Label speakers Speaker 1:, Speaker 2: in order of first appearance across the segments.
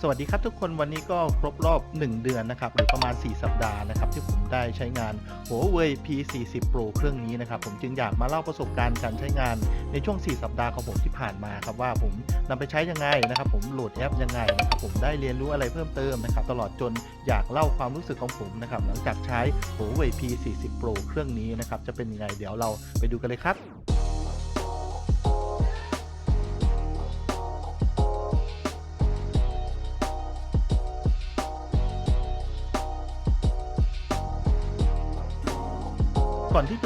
Speaker 1: สวัสดีครับทุกคนวันนี้ก็ครบรอบ 1 เดือนนะครับหรือประมาณ 4 สัปดาห์นะครับที่ผมได้ใช้งาน Huawei P40 Pro เครื่องนี้นะครับผมจึงอยากมาเล่าประสบการณ์การใช้งานในช่วง 4 สัปดาห์ของผมที่ผ่านมาครับว่าผมนำไปใช้ยังไงนะครับผมโหลดแอปยังไงนะครับผมได้เรียนรู้อะไรเพิ่มเติมนะครับตลอดจนอยากเล่าความรู้สึกของผมนะครับหลังจากใช้ Huawei P40 Pro เครื่องนี้นะครับจะเป็นยังไงเดี๋ยวเราไปดูกันเลยครับ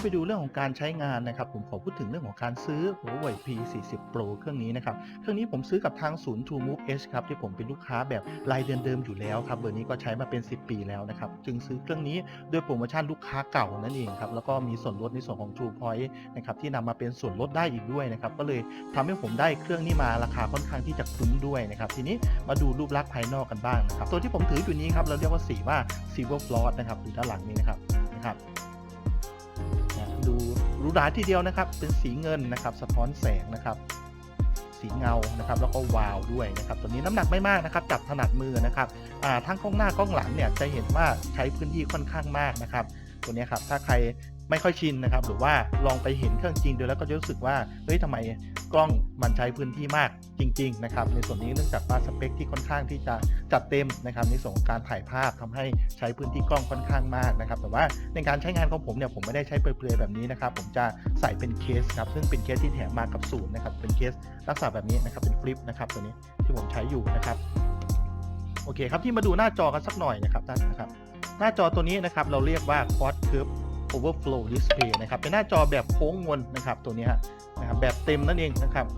Speaker 1: จะไปดูเรื่องของการใช้งานนะครับ ผมขอพูดถึงเรื่องของการซื้อ Huawei P40 Pro เครื่องนี้นะครับ เครื่องนี้ผมซื้อกับทางศูนย์ True Move H ครับที่ผมเป็นลูกค้าแบบรายเดือนเดิมอยู่แล้วครับเบอร์นี้ก็ใช้มาเป็น 10 ปีแล้วนะครับ จึงซื้อเครื่องนี้ด้วยโปรโมชั่นลูกค้าเก่านั่นเองครับ แล้วก็มีส่วนลดในส่วนของ True Point นะครับที่นำมาเป็นส่วนลดได้อีกด้วยนะครับ ก็เลยทำให้ผมได้เครื่องนี้มาราคาค่อนข้างที่จะคุ้มด้วยนะครับ ทีนี้มาดูรูปลักษณ์ภายนอกกันบ้างนะครับ ตัวที่ผมถืออยู่นี้ครับเราเรียกว่าสีว่า Silver Frost นะครับอยู่ด้านหลังนี้นะครับนะครับ หรูหราทีเดียวนะครับ เป็นสีเงินนะครับ สะท้อนแสงนะครับ สีเงานะครับ แล้วก็วาวด้วยนะครับ ตัวนี้น้ำหนักไม่มากนะครับ จับถนัดมือนะครับทั้งกล้องหน้ากล้องหลังเนี่ยจะเห็นว่าใช้พื้นที่ค่อนข้างมากนะครับ ตัวนี้ครับ ถ้าใคร ไม่ค่อยชินนะครับ หรือว่าลองไปเห็นเครื่องจริงดูแล้วก็จะรู้สึกว่าเฮ้ยทำไมกล้องมันใช้พื้นที่มากจริง ๆ นะครับ ในส่วนนี้เนื่องจากว่าสเปคที่ค่อนข้างที่จะจัดเต็มนะครับ ในส่วนของการถ่ายภาพทำให้ใช้พื้นที่กล้องค่อนข้างมากนะครับ แต่ว่าในการใช้งานของผมเนี่ยผมไม่ได้ใช้เปลือยๆแบบนี้นะครับ ผมจะใส่เป็นเคสครับซึ่งเป็นเคสที่แถมมากับศูนย์นะครับเป็นเคสลักษณะแบบนี้นะครับเป็นฟลิปนะครับตัวนี้ที่ผมใช้อยู่นะครับโอเคครับที่มาดูหน้าจอกันสักหน่อยนะครับนะครับ หน้าจอตัวนี้นะครับเราเรียกว่า Quad Curve Overflow Display นะครับเป็นหน้าจอแบบโค้งมนนะครับตัวนี้ฮะนะครับแบบเต็มนั่นเองนะครับ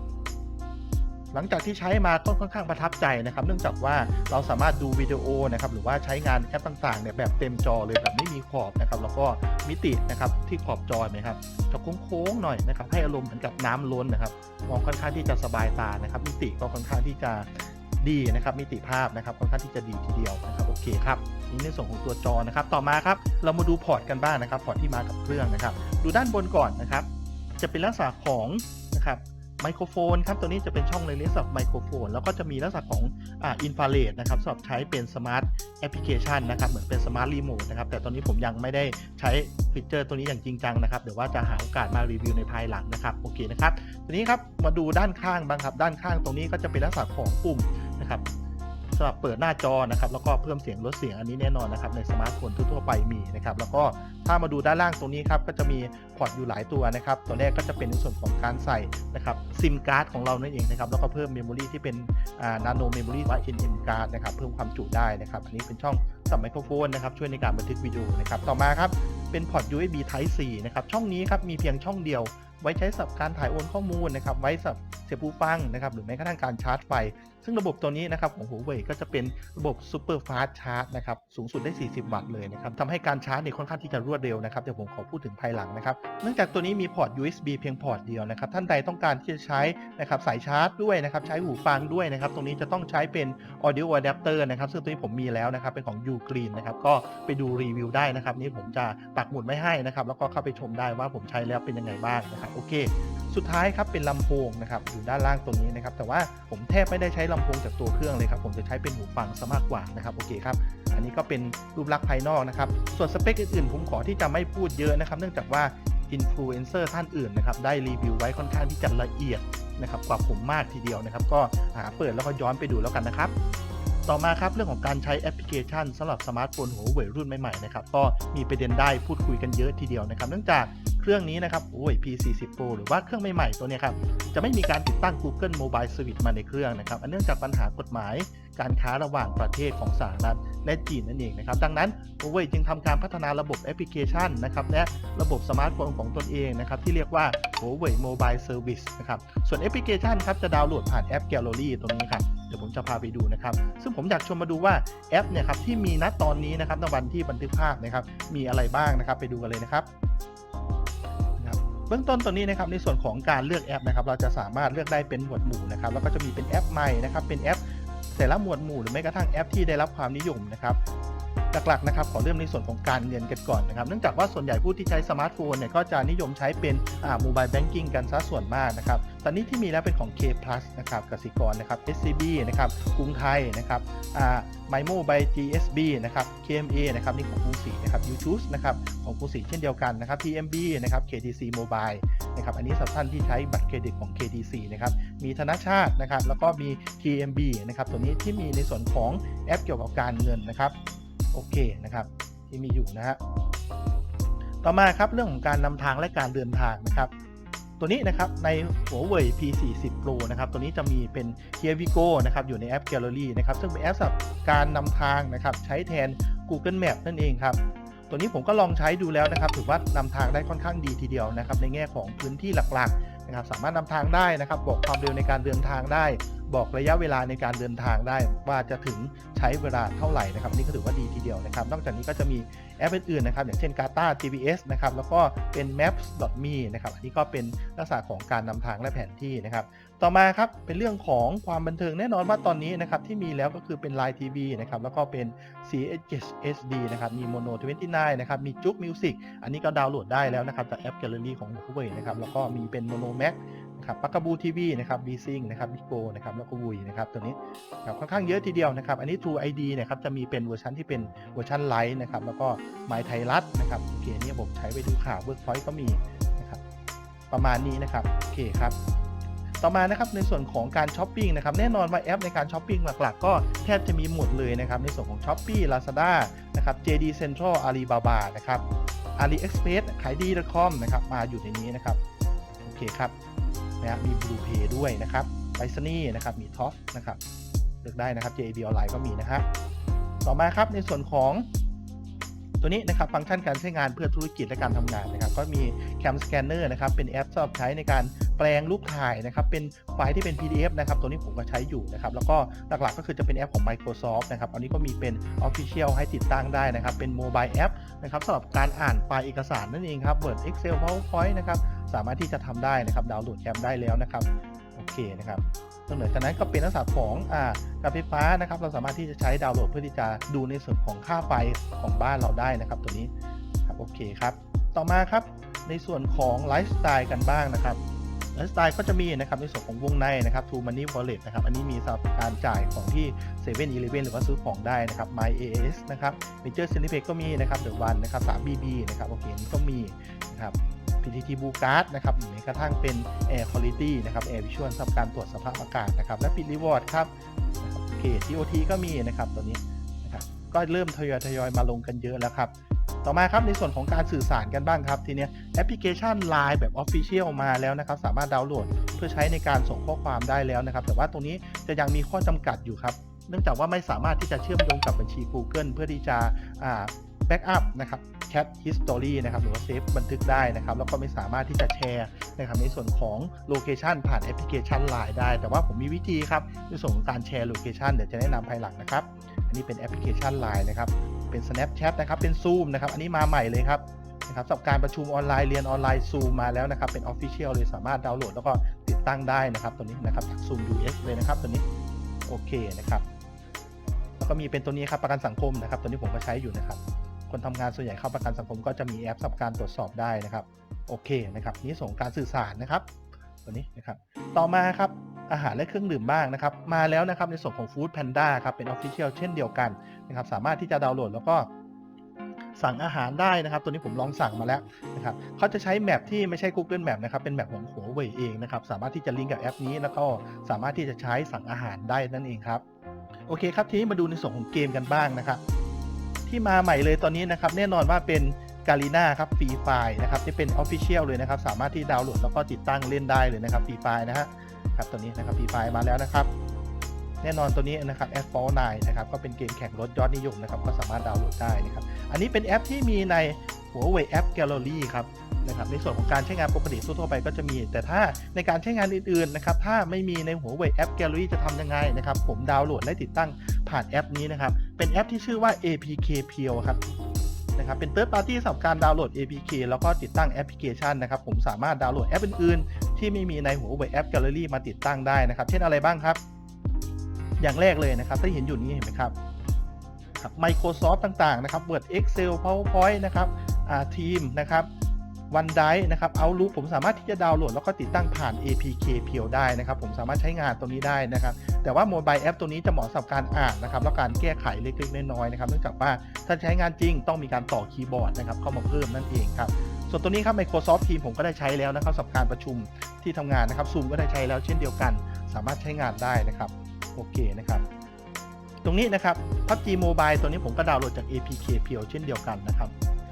Speaker 1: หลังจากที่ใช้มาก็ค่อนข้างประทับใจนะครับ เนื่องจากว่าเราสามารถดูวิดีโอนะครับหรือว่าใช้งานแอปต่างๆเนี่ยแบบเต็มจอเลยแบบไม่มีขอบนะครับแล้วก็มิตินะครับที่ขอบจอไหมครับจะโค้งๆหน่อยนะครับให้อารมณ์เหมือนกับน้ำล้นนะครับมองค่อนข้างที่จะสบายตานะครับมิติก็ค่อนข้างที่จะ ดีนะครับมิติภาพนะครับค่อนข้างที่จะดีทีเดียวนะครับโอเคครับนี่ในส่วนของตัวจอนะครับ ต่อมาครับเรามาดูพอร์ตกันบ้างนะครับพอร์ตที่มากับเครื่องนะครับ ดูด้านบนก่อนนะครับ จะเป็นลักษณะของนะครับไมโครโฟนครับตัวนี้จะเป็นช่องเลยเรียกสำหรับไมโครโฟน แล้วก็จะมีลักษณะของอ่าอินฟราเรดนะครับสำหรับใช้เป็นสมาร์ทแอปพลิเคชันนะครับเหมือนเป็นสมาร์ทรีโมทนะครับแต่ตอนนี้ผมยังไม่ได้ใช้ฟีเจอร์ตัวนี้อย่างจริงจังนะครับเดี๋ยวว่าจะหาโอกาสมารีวิวในภายหลังนะครับโอเคนะครับทีนี้ครับมาดูด้านข้างบ้างครับ ด้านข้างตรงนี้ก็จะเป็นลักษณะของปุ่ม นะครับสำหรับเปิดหน้าจอนะครับแล้วก็เพิ่มเสียงลดเสียงอันนี้แน่นอนนะครับในสมาร์ทโฟนทั่วๆไปมีนะครับแล้วก็ถ้ามาดูด้านล่างตรงนี้ครับก็จะมีพอร์ตอยู่หลายตัวนะครับตัวแรกก็จะเป็นในส่วนของการใส่นะครับซิมการ์ดของเรานั่นเองนะครับแล้วก็เพิ่มเมมโมรีที่เป็นนาโนเมมโมรีว่า NM การ์ดนะครับเพิ่มความจุได้นะครับอันนี้เป็นช่องสับไมโครโฟนนะครับช่วยในการบันทึกวิดีโอนะครับต่อมาครับเป็นพอร์ต USB Type C นะครับช่องนี้ครับมีเพียงช่องเดียว ไว้ใช้สำหรับการถ่ายโอนข้อมูลนะครับ ไว้สำหรับเสียบหูฟังนะครับ หรือแม้กระทั่งการชาร์จไฟ ซึ่งระบบตัวนี้นะครับของ Huawei ก็จะเป็นระบบ Super Fast Charge นะครับ สูงสุดได้ 40 วัตต์เลยนะครับทำให้การชาร์จเนี่ยค่อนข้างที่จะรวดเร็วนะครับ เดี๋ยวผมขอพูดถึงภายหลังนะครับ เนื่องจากตัวนี้มีพอร์ต USB เพียงพอร์ตเดียวนะครับ ท่านใดต้องการที่จะใช้นะครับสายชาร์จด้วยนะครับ ใช้หูฟังด้วยนะครับ ตรงนี้จะต้องใช้เป็น Audio Adapter นะครับ ซึ่งตัวนี้ผมมีแล้วนะครับ เป็นของ Ugreen นะครับ ก็ไปดูรีวิวได้นะครับ นี่ผมจะปักหมุดไว้ให้นะครับ แล้วก็เข้าไปชมได้ว่าผมใช้แล้วเป็นยังไงบ้างนะครับโอเค สุดท้ายครับเป็นลำโพงนะครับอยู่ด้านล่างตรงนี้นะครับ แต่ว่าผมแทบไม่ได้ใช้ลำโพงจากตัวเครื่องเลยครับ ผมจะใช้เป็นหูฟังซะมากกว่านะครับโอเคครับอันนี้ก็เป็นรูปลักษณ์ภายนอกนะครับ ส่วนสเปคอื่นๆ ผมขอที่จะไม่พูดเยอะนะครับ เนื่องจากว่าอินฟลูเอนเซอร์ท่านอื่นนะครับได้รีวิวไว้ค่อนข้างที่จะละเอียดนะครับกว่าผมมากทีเดียวนะครับ ก็หาเปิดแล้วก็ย้อนไปดูแล้วกันนะครับ ต่อมาครับเรื่องของการใช้แอปพลิเคชันสำหรับสมาร์ทโฟนหัวเว่ยรุ่นใหม่ๆนะครับก็มีประเด็นได้พูดคุยกันเยอะทีเดียวนะครับ เนื่องจากเครื่องนี้นะครับโอ้ย P40 Pro หรือว่าเครื่องใหม่ๆตัวนี้ครับจะไม่มีการติดตั้ง Google Mobile Service มาในเครื่องนะครับอันเนื่องจากปัญหากฎหมายการค้าระหว่างประเทศของสหรัฐและจีนนั่นเองนะครับ ดังนั้น Huawei จึงทำการพัฒนาระบบแอปพลิเคชันนะครับและระบบสมาร์ทโฟนของตนเองนะครับที่เรียกว่า Huawei Mobile Service นะครับส่วนแอปพลิเคชันครับจะดาวน์โหลดผ่านแอป Gallery ตรงนี้ครับ ดี๋ยวผมจะพาไปดูนะครับ ซึ่งผมอยากชวนมาดูว่าแอปเนี่ยครับที่มีณตอนนี้นะครับในวันที่บันทึกภาพนะครับมีอะไรบ้างนะครับ ไปดูกันเลยนะครับเบื้องต้นตอนนี้นะครับในส่วนของการเลือกแอปนะครับ เราจะสามารถเลือกได้เป็นหมวดหมู่นะครับ แล้วก็จะมีเป็นแอปใหม่นะครับ เป็นแอปแต่ละหมวดหมู่หรือแม้กระทั่งแอปที่ได้รับความนิยมนะครับ หลักๆนะครับขอเริ่มในส่วนของการเงินกันก่อนนะครับเนื่องจากว่าส่วนใหญ่ผู้ที่ใช้สมาร์ทโฟนเนี่ยก็จะนิยมใช้เป็นโมบายแบงกิ้งกันซะส่วนมากนะครับตอนนี้ที่มีแล้วเป็นของ K Plus นะครับกสิกรนะครับ SCB นะครับกรุงไทยนะครับไมโมบาย GSB นะครับ KMA นะครับนี่ของกรุงศรีนะครับ YouTube นะครับของกรุงศรีเช่นเดียวกันนะครับ TMB นะครับ KTC Mobile นะครับอันนี้สำหรับท่านที่ใช้บัตรเครดิตของ KTC นะครับมีธนาชาตินะครับแล้วก็มี TMB นะครับตัวนี้ที่มีในส่วนของแอปเกี่ยวกับการเงินนะครับ โอเคนะครับ ที่มีอยู่นะฮะต่อมาครับเรื่องของการนำทางและการเดินทางนะครับ ตัวนี้นะครับใน Huawei P40 Pro นะครับ ตัวนี้จะมีเป็น Here We Go นะครับอยู่ในแอป Gallery นะครับ ซึ่งเป็นแอปสำหรับการนำทางนะครับใช้แทน Google Map นั่นเองครับตัวนี้ผมก็ลองใช้ดูแล้วนะครับ ถือว่านำทางได้ค่อนข้างดีทีเดียวนะครับ ในแง่ของพื้นที่หลักๆ นะครับสามารถนำทางได้นะครับ บอกความเร็วในการเดินทางได้ บอกระยะเวลาในการเดินทางได้ ว่าจะถึงใช้เวลาเท่าไหร่นะครับ นี่ก็ถือว่าดีทีเดียวนะครับ นอกจากนี้ก็จะมีแอปอื่นๆนะครับ อย่างเช่น Kata GPS นะครับแล้วก็เป็น Maps.me นะครับอันนี้ก็เป็นลักษณะของการนำทางและแผนที่นะครับ ต่อมาครับเป็นเรื่องของความบันเทิงแน่นอนว่าตอนนี้นะครับที่มีแล้วก็คือเป็น Line TV นะครับแล้วก็เป็น CHSD นะครับมี Mono 29นะครับมีจุ๊กมิวสิกอันนี้ก็ดาวน์โหลดได้แล้วนะครับจากแอป Gallery ของ Huawei นะครับแล้วก็มีเป็น Mono Max นะครับปักกบูทีวีนะครับ v s y n c นะครับ Bigo นะครับแล้วก็วุยนะครับตัวนี้ครับค่อนข้างเยอะทีเดียวนะครับอันนี้ True ID นะครับจะมีเป็นเวอร์ชันที่เป็นเวอร์ชันไลท์นะครับแล้วก็หมายไทยรัฐนะครับโอเคนี่ผมใช้ไปดูข่าวเวิร์กพอยต์ก็มีนะครับประมาณนี้นะครับโอเคครับ ต่อมานะครับในส่วนของการช้อปปิ้งนะครับแน่นอนว่าแอปในการช้อปปิ้งหลักๆ ก็แทบจะมีหมดเลยนะครับในส่วนของ s h อ p e e Lazada นะครับ JD Central Alibaba นะครับ AliExpress ขายดี .com นะครับมาอยู่ในนี้นะครับโอเคครับนะบมี Blue Pay ด้วยนะครับไปซนี่นะครับมี Top นะครับเลือกได้นะครับ JB ออนไลน์ก็มีนะฮะต่อมาครับในส่วนของตัวนี้นะครับฟังก์ชันการใช้งานเพื่อธุรกิจและการทำงานนะครับ ก็มี Cam Scanner นะครับเป็นแอปสำหรับใช้ในการ ปลงรูปถ่ายนะครับเป็นไฟล์ที่เป็น PDF นะครับตัวนี้ผมก็ใช้อยู่นะครับแล้วก็หลักๆก็คือจะเป็นแอปของ Microsoft นะครับอันนี้ก็มีเป็น Official ให้ติดตั้งได้นะครับเป็นโมบายแอปนะครับสำหรับการอ่านไฟล์เอกสารนั่นเองครับ Word Excel PowerPoint นะครับสามารถที่จะทำได้นะครับดาวน์โหลดแอปได้แล้วนะครับโอเคนะครับนอกเหนือจากนั้นก็เป็นลักษณะของอ่าการไฟฟ้านะครับ เราสามารถที่จะใช้ดาวน์โหลดเพื่อที่จะดูในส่วนของค่าไฟของบ้านเราได้นะครับ ตัวนี้ครับโอเคครับ ต่อมาครับในส่วนของไลฟ์สไตล์กันบ้างนะครับ ไลฟ์สไตล์ก็จะมีนะครับในส่วนของวงในนะครับ True Money Wallet นะครับอันนี้มีสำหรับการจ่ายของที่7 e เ e ่ e อหรือว่าซื้อของได้นะครับ My AS นะครับ Major c e l e b r a t e ก็มีนะครับ The One นะครับ 3BB นะครับโอเคอันนี้ก็มีนะครับ PTT Blue Card นะครับหรือแม้กระทั่งเป็น Air Quality นะครับ Air Visual สำหรับการตรวจสภาพอากาศนะครับ และ Pit Reward ครับนะครับโอเค TOT ก็มีนะครับตัวนี้นะครับก็เริ่มทยอยทยอยมาลงกันเยอะแล้วครับ ต่อมาครับในส่วนของการสื่อสารกันบ้างครับ ทีเนี้ยแอปพลิเคชัน Line แบบ Official มาแล้วนะครับ สามารถดาวน์โหลดเพื่อใช้ในการส่งข้อความได้แล้วนะครับ แต่ว่าตรงนี้จะยังมีข้อจำกัดอยู่ครับ เนื่องจากว่าไม่สามารถที่จะเชื่อมโยงกับบัญชี Google เพื่อที่จะแบ็กอัพนะครับแชท history นะครับหรือว่าเซฟบันทึกได้นะครับ แล้วก็ไม่สามารถที่จะแชร์นะครับในส่วนของโลเคชันผ่านแอปพลิเคชัน Line ได้ แต่ว่าผมมีวิธีครับในส่วนของการแชร์โลเคชันเดี๋ยวจะแนะนำภายหลังนะครับ อันนี้เป็นแอปพลิเคชัน Line นะครับ เป็น Snapchat นะครับ เป็น Zoom นะครับ อันนี้มาใหม่เลยครับนะครับสำหรับการประชุมออนไลน์เรียนออนไลน์ Zoom มาแล้วนะครับ เป็น Official เลยสามารถดาวน์โหลดแล้วก็ติดตั้งได้นะครับตัวนี้นะครับจาก Zoom US เลยนะครับตัวนี้โอเคนะครับแล้วก็มีเป็นตัวนี้ครับประกันสังคมนะครับ ตัวนี้ผมก็ใช้อยู่นะครับ คนทำงานส่วนใหญ่เข้าประกันสังคมก็จะมีแอปสำหรับการตรวจสอบได้นะครับโอเคนะครับนี่ส่งการสื่อสารนะครับ ตัวนี้นะครับ ต่อมาครับอาหารและเครื่องดื่มบ้างนะครับ มาแล้วนะครับในส่วนของ Food Panda ครับเป็น Official เช่นเดียวกัน นะครับสามารถที่จะดาวน์โหลดแล้วก็สั่งอาหารได้นะครับ ตัวนี้ผมลองสั่งมาแล้วนะครับเขาจะใช้แมปที่ไม่ใช่ Google Map นะครับ เป็นแมปของ Huawei เองนะครับ สามารถที่จะลิงก์กับแอปนี้แล้วก็สามารถที่จะใช้สั่งอาหารได้นั่นเองครับ โอเคครับ ทีนี้มาดูในส่วนของเกมกันบ้างนะครับ ที่มาใหม่เลยตอนนี้นะครับ แน่นอนว่าเป็นกาลีนาครับฟรีไฟนะครับที่เป็น Official เลยนะครับ สามารถที่ดาวน์โหลดแล้วก็ติดตั้งเล่นได้เลยนะครับฟรีไฟนะฮะครับตัวนี้นะครับฟรีไฟมาแล้วนะครับ แน่นอนตัวนี้นะครับ a s p h a l t 9นะครับก็เป็นเกมแข่งรถยอดนิยมนะครับก็สามารถดาวน์โหลดได้นะครับอันนี้เป็นแอปที่มีใน Huawei App Gallery ครับนะครับในส่วนของการใช้งานปกติทั่วไปก็จะมี แต่ถ้าในการใช้งานอื่นๆนะครับถ้าไม่มีใน Huawei App Gallery จะทำยังไงนะครับผมดาวน์โหลดและติดตั้งผ่านแอปนี้นะครับเป็นแอปที่ชื่อว่า APK p e e l ครับนะครับเป็น Third Party สำหรับการดาวน์โหลด APK แล้วก็ติดตั้งแอปพลิเคชันนะครับผมสามารถดาวน์โหลดแอปอื่นๆ ที่ไม่มีใน Huawei App Gallery มาติดตั้งได้นะครับ เช่นอะไรบ้างครับ อย่างแรกเลยนะครับที่เห็นอยู่นี้เห็นไหมครับ Microsoft ต่างๆ นะครับ Word Excel PowerPoint นะครับทีมนะครับ OneDrive นะครับ Outlook ผมสามารถที่จะดาวน์โหลดแล้วก็ติดตั้งผ่าน APK เพียวได้นะครับ ผมสามารถใช้งานตัวนี้ได้นะครับ แต่ว่าโมบายแอปตัวนี้จะเหมาะสำหรับการอ่านนะครับ แล้วการแก้ไขเล็กๆน้อยๆนะครับ เนื่องจากว่าถ้าใช้งานจริงต้องมีการต่อคีย์บอร์ดนะครับเข้ามาเพิ่มนั่นเองครับ ส่วนตัวนี้ครับ Microsoft Teams ผมก็ได้ใช้แล้วนะครับสำหรับการประชุมที่ทำงานนะครับ Zoom ก็ได้ใช้แล้วเช่นเดียวกัน สามารถใช้งานได้นะครับ โอเคนะครับ ตรงนี้นะครับ PUBG Mobile ตัวนี้ผมก็ดาวน์โหลดจาก APK เพียวเช่นเดียวกันนะครับ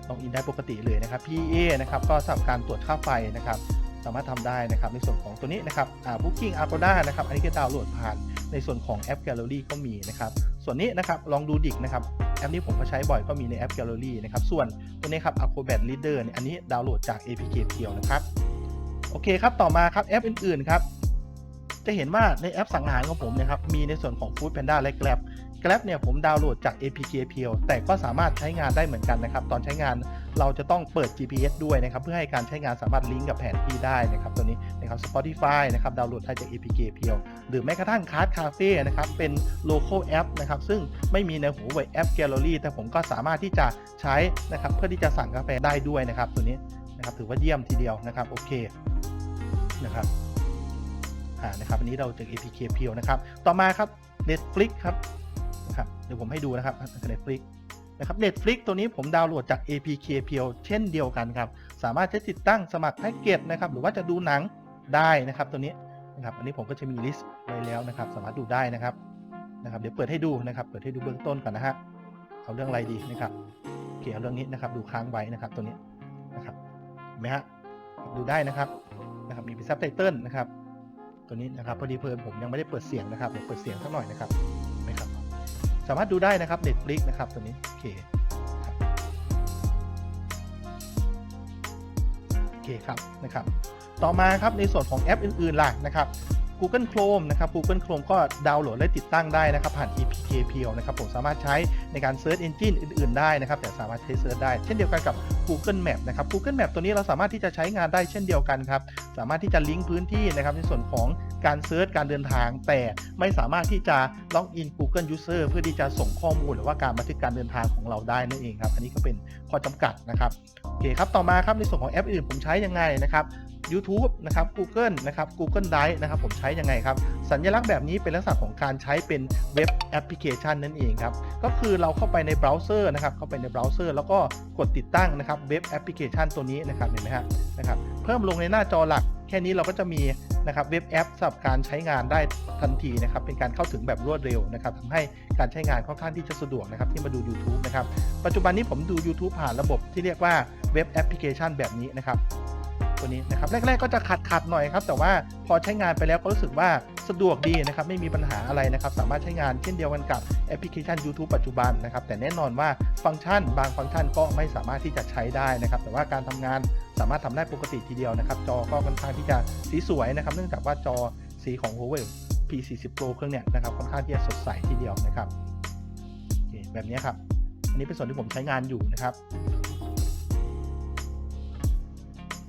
Speaker 1: ลองอินได้ปกติเลยนะครับ PA นะครับก็สำหรับการตรวจค่าไฟนะครับ สามารถทำได้นะครับ ในส่วนของตัวนี้นะครับอ่า Booking Agoda นะครับ อันนี้ก็ดาวน์โหลดผ่านในส่วนของแอป Gallery ก็มีนะครับ ส่วนนี้นะครับลองดูดิกนะครับแอปนี้ผมก็ใช้บ่อยก็มีในแอป Gallery นะครับ ส่วนตัวนี้ครับ Acrobat Reader เนี่ยอันนี้ดาวน์โหลดจาก APK เพียวนะครับ โอเคครับ ต่อมาครับแอปอื่นๆครับ จะเห็นว่าในแอปสั่งอาหารของผมเนะครับ มีในส่วนของ Food Panda และ Grab Grab เนี่ยผมดาวน์โหลดจาก APK เพียวแต่ก็สามารถใช้งานได้เหมือนกันนะครับ ตอนใช้งานเราจะต้องเปิด GPS ด้วยนะครับ เพื่อให้การใช้งานสามารถลิงก์กับแผนที่ได้นะครับตัวนี้นะครับ Spotify นะครับดาวน์โหลดได้จาก APK เพียวหรือแม้กระทั่ง Card Cafe นะครับ เป็น local app นะครับ ซึ่งไม่มีในหัวเว่ยแอป Gallery แต่ผมก็สามารถที่จะใช้นะครับเพื่อที่จะสั่งกาแฟได้ด้วยนะครับ ตัวนี้นะครับถือว่าเยี่ยมทีเดียวนะครับโอเคนะครับ อ่านะครับอันนี้เราจาก APK เพียวนะครับ ต่อมาครับ Netflix ครับนะครับเดี๋ยวผมให้ดูนะครับ Netflix นะครับ Netflix ตัวนี้ผมดาวน์โหลดจาก APK เพียวเช่นเดียวกันครับ สามารถจะติดตั้งสมัครแพ็กเกจนะครับ หรือว่าจะดูหนังได้นะครับ ตัวนี้นะครับ อันนี้ผมก็จะมีลิสต์ไว้แล้วนะครับ สามารถดูได้นะครับนะครับ เดี๋ยวเปิดให้ดูนะครับ เปิดให้ดูเบื้องต้นก่อนนะฮะเอาเรื่องอะไรดีนะครับโอเคเอาเรื่องนี้นะครับ ดูค้างไว้นะครับ ตัวนี้นะครับเห็นไหมฮะดูได้นะครับนะครับมีเป็นซับไตเติลนะครับ ตัวนี้นะครับพอดีเพลินผมยังไม่ได้เปิดเสียงนะครับเดี๋ยวเปิดเสียงสักหน่อยนะครับนไหมครับ สามารถดูได้นะครับ Netflix นะครับตัวนี้โอเคโอเคครับนะครับ ต่อมาครับในส่วนของแอปอื่นๆล่ะนะครับ Google Chrome นะครับ Google Chrome ก็ดาวน์โหลดและติดตั้งได้นะครับผ่าน APK เพียวนะครับผมสามารถใช้ในการ Search Engine อื่น ๆ ได้นะครับ แต่สามารถใช้เซิร์ชได้ เช่นเดียวกันกับ Google Map นะครับ Google Map ตัวนี้เราสามารถที่จะใช้งานได้เช่นเดียวกันครับ สามารถที่จะลิงก์พื้นที่นะครับในส่วนของการเซิร์ชการเดินทาง แต่ไม่สามารถที่จะล็อกอิน Google User เพื่อที่จะส่งข้อมูลหรือว่าการบันทึกการเดินทางของเราได้นั่นเองครับ อันนี้ก็เป็นข้อจำกัดนะครับ โอเคครับ ต่อมาครับในส่วนของแอปอื่นผมใช้ยังไงนะครับ YouTube นะครับ Google นะครับ Google Drive นะครับ ผมใช้ยังไงครับ สัญลักษณ์แบบนี้เป็นลักษณะของการใช้เป็นเว็บแอปพลิเคชันนั่นเองครับ ก็คือเราเข้าไปในเบราว์เซอร์นะครับ เข้าไปในเบราว์เซอร์แล้วก็กดติดตั้งนะครับเว็บแอปพลิเคชันตัวนี้นะครับ เห็นไหมฮะนะครับ เพิ่มลงในหน้าจอหลัก แค่นี้เราก็จะมีนะครับเว็บแอปสำหรับการใช้งานได้ทันทีนะครับ เป็นการเข้าถึงแบบรวดเร็วนะครับทำให้การใช้งานค่อนข้างที่จะสะดวกนะครับ ที่มาดู YouTube นะครับ ปัจจุบันนี้ผมดู YouTube ผ่านระบบที่เรียกว่าเว็บแอปพลิเคชันแบบนี้นะครับ ตัวนี้นะครับแรกๆก็จะขัดขัดหน่อยครับ แต่ว่าพอใช้งานไปแล้วก็รู้สึกว่าสะดวกดีนะครับไม่มีปัญหาอะไรนะครับสามารถใช้งานเช่นเดียวกันกับแอปพลิเคชัน YouTube ปัจจุบันนะครับแต่แน่นอนว่าฟังก์ชัน บางฟังก์ชันก็ไม่สามารถที่จะใช้ได้นะครับแต่ว่าการทำงานสามารถทำได้ปกติทีเดียวนะครับจอก็ค่อนข้างที่จะสีสวยนะครับเนื่องจากว่าจอสีของ Huawei P40 Pro เครื่องเนี้ยนะครับค่อนข้างที่จะสดใสทีเดียวนะครับแบบนี้ครับอันนี้เป็นส่วนที่ผมใช้งานอยู่นะครับ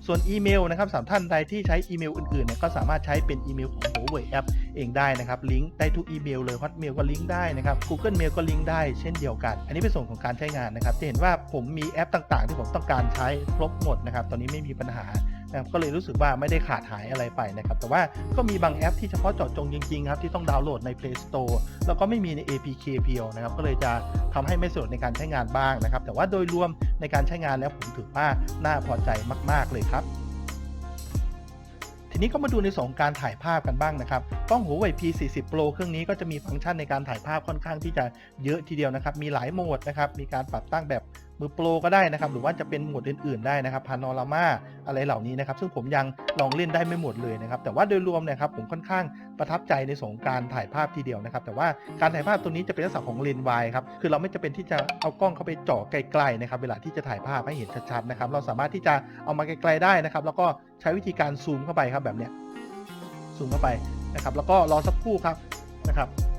Speaker 1: ส่วนอีเมลนะครับสามท่านใดที่ใช้อีเมลอื่นๆเนี่ยก็สามารถใช้เป็นอีเมลของ Huawei App เองได้นะครับ ลิงก์ได้ทุกอีเมลเลย Hotmail ก็ลิงก์ได้นะครับ Google Mail ก็ลิงก์ได้เช่นเดียวกัน อันนี้เป็นส่วนของการใช้งานนะครับ จะเห็นว่าผมมีแอปต่างๆ ที่ผมต้องการใช้ครบหมดนะครับ ตอนนี้ไม่มีปัญหา นะครับก็เลยรู้สึกว่าไม่ได้ขาดหายอะไรไปนะครับ แต่ว่าก็มีบางแอปที่เฉพาะเจาะจงจริงๆครับที่ต้องดาวน์โหลดใน Play Store แล้วก็ไม่มีใน APK เพียวนะครับ ก็เลยจะทำให้ไม่สะดวกในการใช้งานบ้างนะครับ แต่ว่าโดยรวมในการใช้งานแล้วผมถือว่าน่าพอใจมากๆเลยครับทีนี้ก็มาดูในส่วนของการถ่ายภาพกันบ้างนะครับ กล้อง Huawei P40 Pro เครื่องนี้ก็จะมีฟังก์ชันในการถ่ายภาพค่อนข้างที่จะเยอะทีเดียวนะครับ มีหลายโหมดนะครับ มีการปรับตั้งแบบ มือโปรก็ได้นะครับ หรือว่าจะเป็นโหมดอื่น ๆได้นะครับพานอรามาอะไรเหล่านี้นะครับ ซึ่งผมยังลองเล่นได้ไม่หมดเลยนะครับ แต่ว่าโดยรวมเนี่ยครับผมค่อนข้างประทับใจในสองการถ่ายภาพทีเดียวนะครับ แต่ว่าการถ่ายภาพตัวนี้จะเป็นลักษณะของเลนส์วายครับ คือเราไม่จำเป็นที่จะเอากล้องเข้าไปเจาะไกลๆนะครับ เวลาที่จะถ่ายภาพให้เห็นชัดๆนะครับ เราสามารถที่จะเอามาไกลๆได้นะครับ แล้วก็ใช้วิธีการซูมเข้าไปครับแบบเนี้ยซูมเข้าไปนะครับ แล้วก็รอสักครู่ครับนะครับ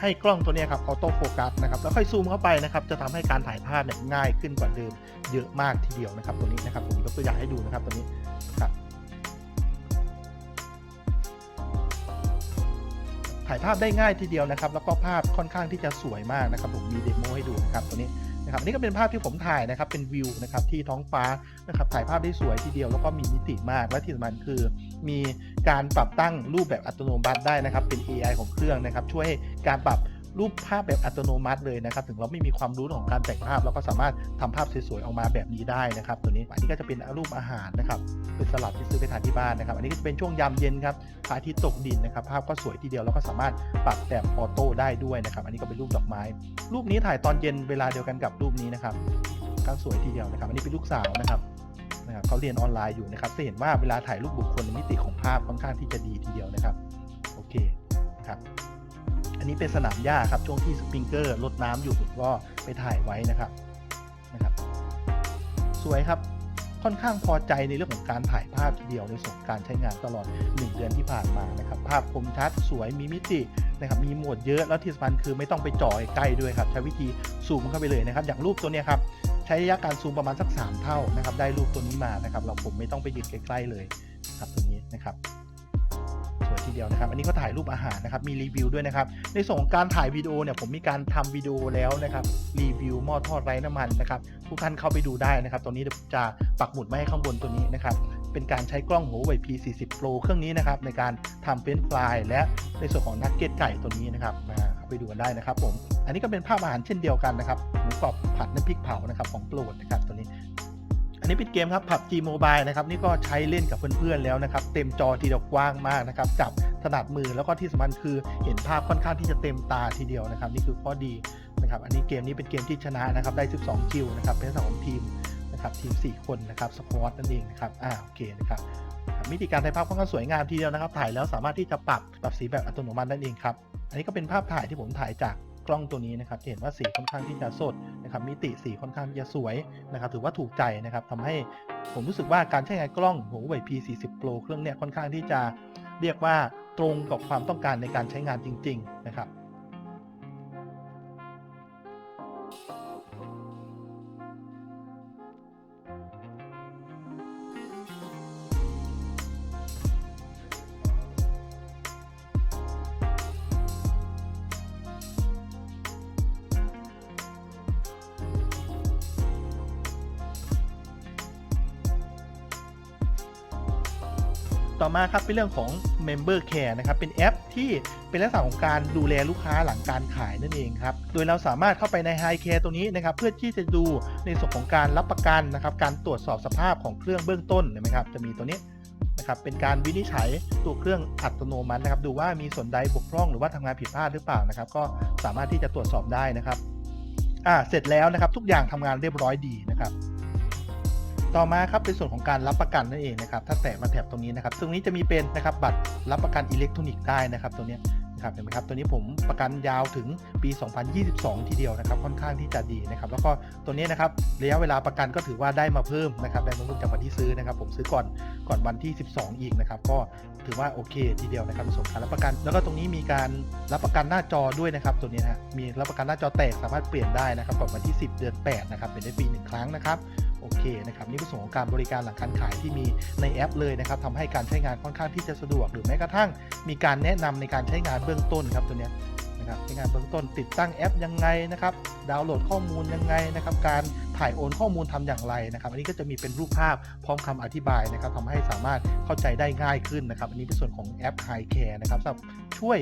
Speaker 1: ให้กล้องตัวนี้ครับออโต้โฟกัสนะครับแล้วค่อยซูมเข้าไปนะครับจะทำให้การถ่ายภาพเนี่ยง่ายขึ้นกว่าเดิมเยอะมากทีเดียวนะครับตัวนี้นะครับผมยกตัวอย่างให้ดูนะครับตัวนี้ครับถ่ายภาพได้ง่ายทีเดียวนะครับ แล้วก็ภาพค่อนข้างที่จะสวยมากนะครับ ผมมีเดโมให้ดูนะครับตัวนี้ นะครับอันนี่ก็เป็นภาพที่ผมถ่ายนะครับเป็นวิวนะครับที่ท้องฟ้านะครับถ่ายภาพได้สวยทีเดียวแล้วก็มีมิติมากและที่สำคัญคือ มีการปรับตั้งรูปแบบอัตโนมัติได้นะครับเป็น AI ของเครื่องนะครับช่วยการปรับ รูปภาพแบบอัตโนมัติเลยนะครับ ถึงเราไม่มีความรู้ของการแต่งภาพเราก็สามารถทำภาพสวยๆออกมาแบบนี้ได้นะครับ ตัวนี้อันนี้ก็จะเป็นรูปอาหารนะครับเป็นสลัดที่ซื้อไปทานที่บ้านนะครับ อันนี้ก็จะเป็นช่วงยามเย็นครับพระอาทิตย์ตกดินนะครับ ภาพก็สวยทีเดียวแล้วก็สามารถปรับแบบออโต้ได้ด้วยนะครับ อันนี้ก็เป็นรูปดอกไม้ รูปนี้ถ่ายตอนเย็นเวลาเดียวกันกับรูปนี้นะครับก็สวยทีเดียวนะครับ อันนี้เป็นลูกสาวนะครับนะครับเขาเรียนออนไลน์อยู่นะครับจะเห็นว่าเวลาถ่ายรูปบุคคลมิติของภาพค่อนข้างที่จะดีทีเดียวนะครับ โอเคนะครับ นี้เป็นสนามหญ้าครับช่วงที่สปริงเกอร์ลดน้ำอยู่ก็ไปถ่ายไว้นะครับนะครับ สวยครับค่อนข้างพอใจในเรื่องของการถ่ายภาพทีเดียวในส่วนการใช้งานตลอด 1 เดือนที่ผ่านมานะครับภาพคมชัดสวยมีมิตินะครับมีโหมดเยอะแล้วที่สำคัญคือไม่ต้องไปจ่อใกล้ด้วยครับใช้วิธีซูมเข้าไปเลยนะครับ อย่างรูปตัวนี้ครับใช้ระยะการซูมประมาณสัก 3 เท่านะครับได้รูปตัวนี้มานะครับ เราผมไม่ต้องไปยืนใกล้ๆเลยครับตัวนี้นะครับ ดียวนะครับ อันนี้ก็ถ่ายรูปอาหารนะครับ มีรีวิวด้วยนะครับ ในส่วนของการถ่ายวิดีโอเนี่ยผมมีการทำวิดีโอแล้วนะครับ รีวิวหม้อทอดไร้น้ำมันนะครับ ทุกท่านเข้าไปดูได้นะครับ ตัวนี้จะปักหมุดไว้ให้ข้างบนตัวนี้นะครับ เป็นการใช้กล้อง Huawei P40 Pro เครื่องนี้นะครับในการทำเฟรนฟรายและในส่วนของนักเก็ตไก่ตัวนี้นะครับมาเข้าไปดูกันได้นะครับผม อันนี้ก็เป็นภาพอาหารเช่นเดียวกันนะครับ หมูกรอบผัดน้ำพริกเผานะครับของโปรดนะครับตัวนี้ นนี้เป็นเกมครับ PUBG Mobile นะครับนี่ก็ใช้เล่นกับเพื่อนๆแล้วนะครับ เต็มจอทีเดียวกว้างมากนะครับจับถนัดมือแล้วก็ที่สำคัญคือเห็นภาพค่อนข้างที่จะเต็มตาทีเดียวนะครับ นี่คือข้อดีนะครับ อันนี้เกมนี้เป็นเกมที่ชนะนะครับ ได้ 12 คิวนะครับ เป็นสองทีมนะครับทีม 4 คนนะครับสควอตนั่นเองนะครับอ่าโอเคนะครับครับมิติการถ่ายภาพค่อนข้างสวยงามทีเดียวนะครับ ถ่ายแล้วสามารถที่จะปรับปรับสีแบบอัตโนมัตินั่นเองครับอันนี้ก็เป็นภาพถ่ายที่ผมถ่ายจาก กล้องตัวนี้นะครับจะเห็นว่าสีค่อนข้างที่จะสดนะครับมิติสีค่อนข้างที่จะสวยนะครับถือว่าถูกใจนะครับทำให้ผมรู้สึกว่าการใช้งานกล้อง Huawei P40 Pro เครื่องเนี้ยค่อนข้างที่จะเรียกว่าตรงกับความต้องการในการใช้งานจริง ๆ นะครับ มาครับเป็นเรื่องของ Member Care นะครับเป็นแอปที่เป็นลักษณะของการดูแลลูกค้าหลังการขายนั่นเองครับโดยเราสามารถเข้าไปใน High Care ตรงนี้นะครับเพื่อที่จะดูในส่วนของการรับประกันนะครับการตรวจสอบสภาพของเครื่องเบื้องต้นเห็นไหมครับจะมีตัวนี้นะครับเป็นการวินิจฉัยตัวเครื่องอัตโนมัตินะครับ ดูว่ามีส่วนใดบกพร่องหรือว่าทำงานผิดพลาดหรือเปล่านะครับ ก็สามารถที่จะตรวจสอบได้นะครับอ่าเสร็จแล้วนะครับทุกอย่างทำงานเรียบร้อยดีนะครับ ต่อมาครับเป็นส่วนของการรับประกันนั่นเองนะครับ ถ้าแตะมาแถบตรงนี้นะครับ ตรงนี้จะมีเป็นนะครับบัตรรับประกันอิเล็กทรอนิกส์ได้นะครับตัวนี้นะครับเห็นไหมครับตัวนี้ผมประกันยาวถึงปี 2022 ทีเดียวนะครับค่อนข้างที่จะดีนะครับแล้วก็ตัวนี้นะครับระยะเวลาประกันก็ถือว่าได้มาเพิ่มนะครับได้มาเพิ่มจากวันที่ซื้อนะครับ ผมซื้อก่อนก่อนวันที่ 12 อีกนะครับก็ถือว่าโอเคทีเดียวนะครับส่วนการรับประกัน แล้วก็ตรงนี้มีการรับประกันหน้าจอด้วยนะครับตัวนี้นะฮะมีรับประกันหน้าจอแตกสามารถเปลี่ยนได้นะครับก่อนวันที่ 10 เดือน 8 นะครับเป็นได้ปีหนึ่งครั้งนะครับ เคนะครับนี่เป็นส่วนของการบริการหลังการขายที่มีในแอปเลยนะครับทำให้การใช้งานค่อนข้างที่จะสะดวก หรือแม้กระทั่งมีการแนะนำในการใช้งานเบื้องต้นครับตัวเนี้ยนะครับใช้งานเบื้องต้นติดตั้งแอปยังไงนะครับดาวน์โหลดข้อมูลยังไงนะครับการถ่ายโอนข้อมูลทำอย่างไรนะครับ อันนี้ก็จะมีเป็นรูปภาพพร้อมคำอธิบายนะครับทำให้สามารถเข้าใจได้ง่ายขึ้นนะครับ อันนี้เป็นส่วนของแอป High Care นะครับสำหรับช่วย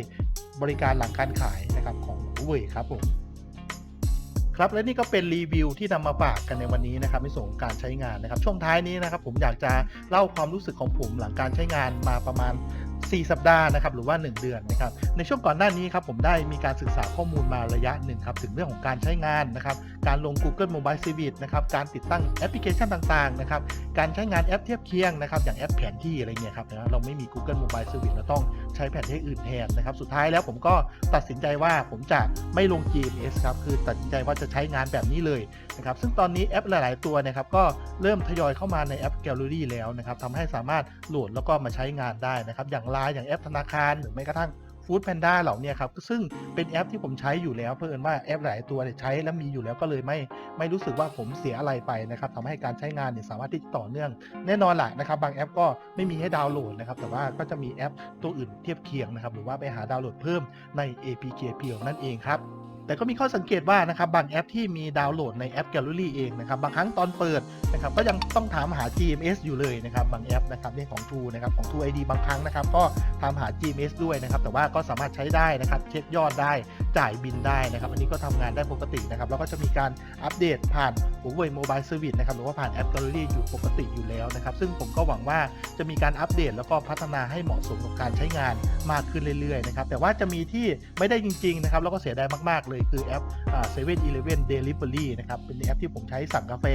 Speaker 1: บริการหลังการขายนะครับของ Huawei ครับผม ครับและนี่ก็เป็นรีวิวที่นำมาฝากกันในวันนี้นะครับในส่วนของการใช้งานนะครับช่วงท้ายนี้นะครับผมอยากจะเล่าความรู้สึกของผมหลังการใช้งานมาประมาณ 4 สัปดาห์นะครับหรือว่า 1 เดือนนะครับในช่วงก่อนหน้านี้ครับผมได้มีการศึกษาข้อมูลมาระยะหนึ่งครับถึงเรื่องของการใช้งานนะครับการลง Google Mobile Service นะครับการติดตั้งแอปพลิเคชันต่างๆนะครับการใช้งานแอปเทียบเคียงนะครับอย่างแอปแผนที่อะไรเงี้ยครับนะเราไม่มี Google Mobile Service เราต้อง ใช้แผนที่อื่นแทนนะครับ สุดท้ายแล้วผมก็ตัดสินใจว่าผมจะไม่ลง GMS ครับ คือตัดสินใจว่าจะใช้งานแบบนี้เลยนะครับ ซึ่งตอนนี้แอปหลาย ๆ ตัวนะครับก็เริ่มทยอยเข้ามาในแอป Gallery แล้วนะครับทำให้สามารถโหลดแล้วก็มาใช้งานได้นะครับ อย่างไลน์อย่างแอปธนาคารหรือแม้กระทั่ง Food Panda เหล่านี้ครับซึ่งเป็นแอปที่ผมใช้อยู่แล้วเพื่อนว่าแอปหลายตัวใช้แล้วมีอยู่แล้วก็เลยไม่ไม่รู้สึกว่าผมเสียอะไรไปนะครับทำให้การใช้งานเนี่ยสามารถที่จะต่อเนื่อง แน่นอนแหละนะครับบางแอปก็ไม่มีให้ดาวน์โหลดนะครับแต่ว่าก็จะมีแอปตัวอื่นเทียบเคียงนะครับหรือว่าไปหาดาวน์โหลดเพิ่มใน APK เพียวนั่นเองครับ แต่ก็มีข้อสังเกตว่านะครับบางแอปที่มีดาวน์โหลดในแอป Gallery เองนะครับบางครั้งตอนเปิดนะครับก็ยังต้องถามหา GMS อยู่เลยนะครับบางแอปนะครับนี่ของ True นะครับของ True ID บางครั้งนะครับก็ถามหา GMS ด้วยนะครับแต่ว่าก็สามารถใช้ได้นะครับเช็คยอดได้จ่ายบินได้นะครับอันนี้ก็ทำงานได้ปกตินะครับแล้วก็จะมีการอัปเดตผ่าน Huawei Mobile Service นะครับหรือว่าผ่านแอป Gallery อยู่ปกติอยู่แล้วนะครับซึ่งผมก็หวังว่าจะมีการอัปเดตแล้วก็พัฒนาให้เหมาะสมกับการใช้งานมากขึ้นเรื่อยๆนะครับแต่ว่าจะมีที่ไม่ได้จริงๆนะครับแล้วก็เสียดายมากๆเลยคือแอปเซเว่นอีเลฟเว่นเดลิเวอรี่นะครับ เป็นแอปที่ผมใช้สั่งกาแฟ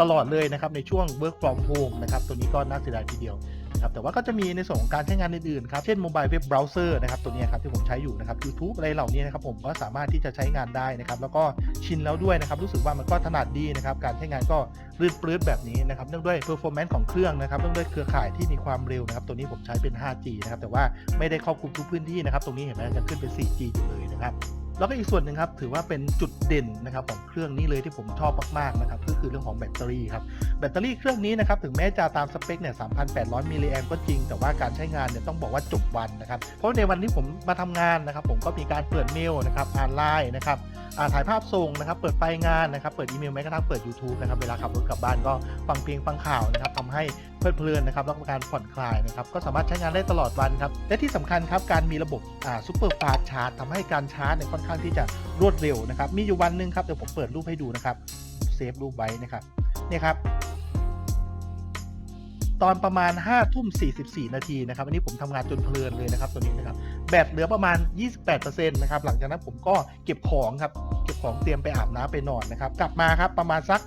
Speaker 1: ตลอดเลยนะครับ ในช่วง work from home นะครับ ตัวนี้ก็น่าเสียดายทีเดียวครับแต่ว่าก็จะมีในส่วนของการใช้งานอื่นๆครับ เช่น mobile web browser นะครับ ตัวนี้ครับที่ผมใช้อยู่นะครับ YouTube อะไรเหล่านี้นะครับผมก็สามารถที่จะใช้งานได้นะครับ แล้วก็ชินแล้วด้วยนะครับ รู้สึกว่ามันก็ถนัดดีนะครับ การใช้งานก็รื่นปลื้ดแบบนี้นะครับ เนื่องด้วย performance ของเครื่องนะครับ เนื่องด้วยเครือข่ายที่มีความเร็วนะครับ ตัวนี้ผมใช้เป็น 5G นะครับ แต่ว่าไม่ได้ครอบคลุมทุกพื้นที่นะครับ ตรงนี้เห็นไหมยังขึ้นเป็น 4G อยู่เลยนะครับ แล้วก็อีกส่วนหนึ่งครับถือว่าเป็นจุดเด่นนะครับของเครื่องนี้เลยที่ผมชอบมากๆนะครับก็คือเรื่องของแบตเตอรี่ครับแบตเตอรี่เครื่องนี้นะครับถึงแม้จะตามสเปคเนี่ย 3,800 มิลลิแอมก็จริง แต่ว่าการใช้งานเนี่ยต้องบอกว่าจบวันนะครับ เพราะในวันที่ผมมาทำงานนะครับผมก็มีการเปิดเมลนะครับอ่านไลน์นะครับอ่าถ่ายภาพส่งนะครับเปิดไฟงานนะครับเปิดอีเมลแม้กระทั่งเปิด YouTube นะครับเวลาขับรถกลับบ้านก็ฟังเพลงฟังข่าวนะครับทำให้เพลิดเพลินนะครับแล้วก็การผ่อนคลายนะครับก็สามารถใช้งานได้ตลอดวันครับและที่สำคัญครับการมีระบบอ่าซูเปอร์ฟาสชาร์จทำให้การชาร์จเนี่ยค่อนข้างที่จะรวดเร็วนะครับ มีอยู่วันหนึ่งครับเดี๋ยวผมเปิดรูปให้ดูนะครับเซฟรูปไว้นะครับนี่ครับ ตอนประมาณ5ทุ่มสีนาทีนะครับ อันนี้ผมทำงานจนเพลินเลยนะครับตัวนี้นะครับแบตเหลือประมาณ 28%นะครับหลังจากนั้นผมก็เก็บของครับเก็บของเตรียมไปอาบน้ำไปนอนนะครับ กลับมาครับประมาณสัก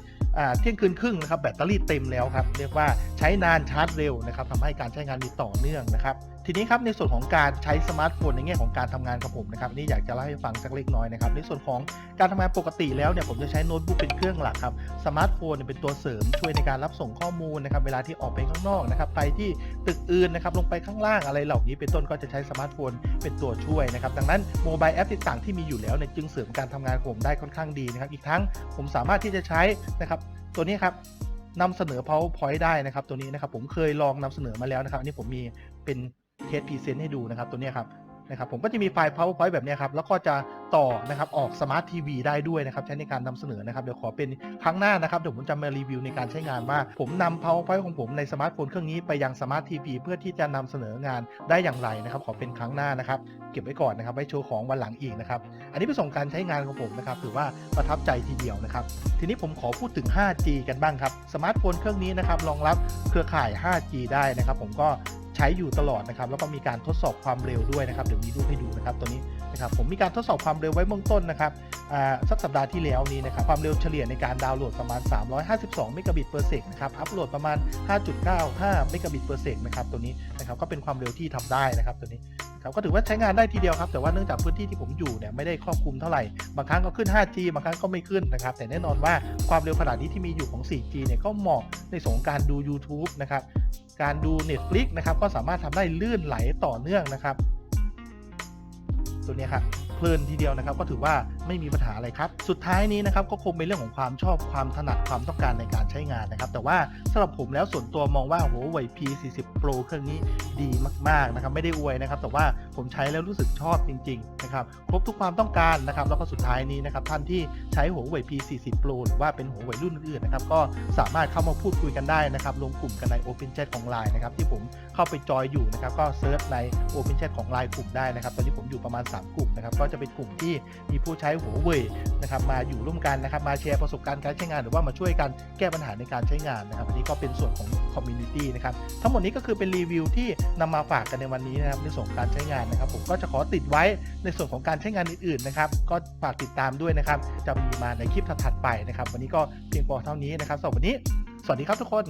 Speaker 1: เที่ยงคืนครึ่งนะครับแบตเตอรี่เต็มแล้วครับเรียกว่าใช้นานชาร์จเร็วนะครับทำให้การใช้งานมีต่อเนื่องนะครับทีนี้ครับในส่วนของการใช้สมาร์ทโฟนในแง่ของการทำงานกับผมนะครับนี่อยากจะเล่าให้ฟังสักเล็กน้อยนะครับในส่วนของการทำงานปกติแล้วเนี่ยผมจะใช้โน้ตบุ๊กเป็นเครื่องหลักครับสมาร์ทโฟนเนี่ยเป็นตัวเสริมช่วยในการรับส่งข้อมูลนะครับเวลาที่ออกไปข้างนอกนะครับไปที่ตึกอื่นนะครับลงไปข้างล่างอะไรเหล่านี้เป็นต้นก็จะใช้สมาร์ทโฟนเป็นตัวช่วยนะครับ ดังนั้นโมบายแอปต่างๆที่มีอยู่แล้วเนี่ยจึงเสริมการทำงานของผมได้ค่อนข้างดีนะครับ อีกทั้งผมสามารถที่จะใช้นะครับ ตัวนี้ครับนำเสนอ powerpoint ได้นะครับ ตัวนี้นะครับผมเคยลองนำเสนอมาแล้วนะครับ อันนี้ผมมีเป็นเทสพรีเซนต์ให้ดูนะครับ ตัวนี้ครับ นะครับผมก็จะมีไฟล์ powerpoint แบบนี้ครับแล้วก็จะต่อนะครับออกสมาร์ททีวีได้ด้วยนะครับใช้ในการนำเสนอนะครับเดี๋ยวขอเป็นครั้งหน้านะครับเดี๋ยวผมจะมารีวิวในการใช้งานว่า ผมนำ powerpoint ของผมในสมาร์ทโฟนเครื่องนี้ไปยังสมาร์ททีวีเพื่อที่จะนำเสนองานได้อย่างไรนะครับ ขอเป็นครั้งหน้านะครับ เก็บไว้ก่อนนะครับไว้โชว์ของวันหลังอีกนะครับอันนี้เป็นส่งการใช้งานของผมนะครับถือว่าประทับใจทีเดียวนะครับทีนี้ผมขอพูดถึง 5G กันบ้างครับสมาร์ทโฟนเครื่องนี้นะครับรองรับเครือข่าย 5G ได้นะครับ ผมก็ ใช้อยู่ตลอดนะครับแล้วก็มีการทดสอบความเร็วด้วยนะครับเดี๋ยวมีรูปให้ดูนะครับตัวนี้นะครับผมมีการทดสอบความเร็วไว้เบื้องต้นนะครับสักสัปดาห์ที่แล้วนี้นะครับความเร็วเฉลี่ยในการดาวน์โหลดประมาณ 352เมกะบิตเปอร์เซกนะครับอัปโหลดประมาณ 5.95เมกะบิตเปอร์เซกนะครับตัวนี้นะครับก็เป็นความเร็วที่ทำได้นะครับตัวนี้ ครับก็ถือว่าใช้งานได้ทีเดียวครับ แต่ว่าเนื่องจากพื้นที่ที่ผมอยู่เนี่ยไม่ได้ครอบคลุมเท่าไหร่ บางครั้งก็ขึ้น 5G บางครั้งก็ไม่ขึ้นนะครับ แต่แน่นอนว่าความเร็วขนาดนี้ที่มีอยู่ของ 4G เนี่ยก็เหมาะในส่วนของการดู YouTube นะครับ การดู Netflix นะครับก็สามารถทำได้ลื่นไหลต่อเนื่องนะครับ ตัวนี้ครับ เพลินทีเดียวนะครับ ก็ถือว่าไม่มีปัญหาอะไรครับ สุดท้ายนี้นะครับก็คงเป็นเรื่องของความชอบความถนัดความต้องการในการใช้งานนะครับ แต่ว่าสำหรับผมแล้วส่วนตัวมองว่า Huawei P40 Pro เครื่องนี้ดีมากๆนะครับไม่ได้อวยนะครับ แต่ว่าผมใช้แล้วรู้สึกชอบจริงๆนะครับครบทุกความต้องการนะครับแล้วก็สุดท้ายนี้นะครับท่านที่ใช้ Huawei P40 Pro หรือว่าเป็น Huawei รุ่นอื่นๆนะครับก็สามารถเข้ามาพูดคุยกันได้นะครับลงกลุ่มกันใน Open Chat ของ Line นะครับที่ผมเข้าไปจอยอยู่นะครับก็เซิร์ชใน Open Chat ของ Line กลุ่มได้นะครับตอนนี้ผมอยู่ประมาณ 3 กลุ่มนะครับก็จะเป็นกลุ่มที่มีผู้ใช้ Huawei นะครับมาอยู่ร่วมกันนะครับมาแชร์ประสบการณ์การใช้งาน หรือว่ามาช่วยกันแก้ปัญหาในการใช้งานนะครับอันนี้ก็เป็นส่วนของ Community นะครับทั้งหมดนี้ก็คือเป็นรีวิวที่นำมาฝากกันในวันนี้นะครับในส่วนของการใช้งานนะครับ ผมก็จะขอติดไว้ในส่วนของการใช้งานอื่นๆนะครับก็ฝากติดตามด้วยนะครับ จะมีมาในคลิปถัดๆไปนะครับ วันนี้ก็เพียงพอเท่านี้นะครับสำหรับวันนี้ สวัสดีครับทุกคน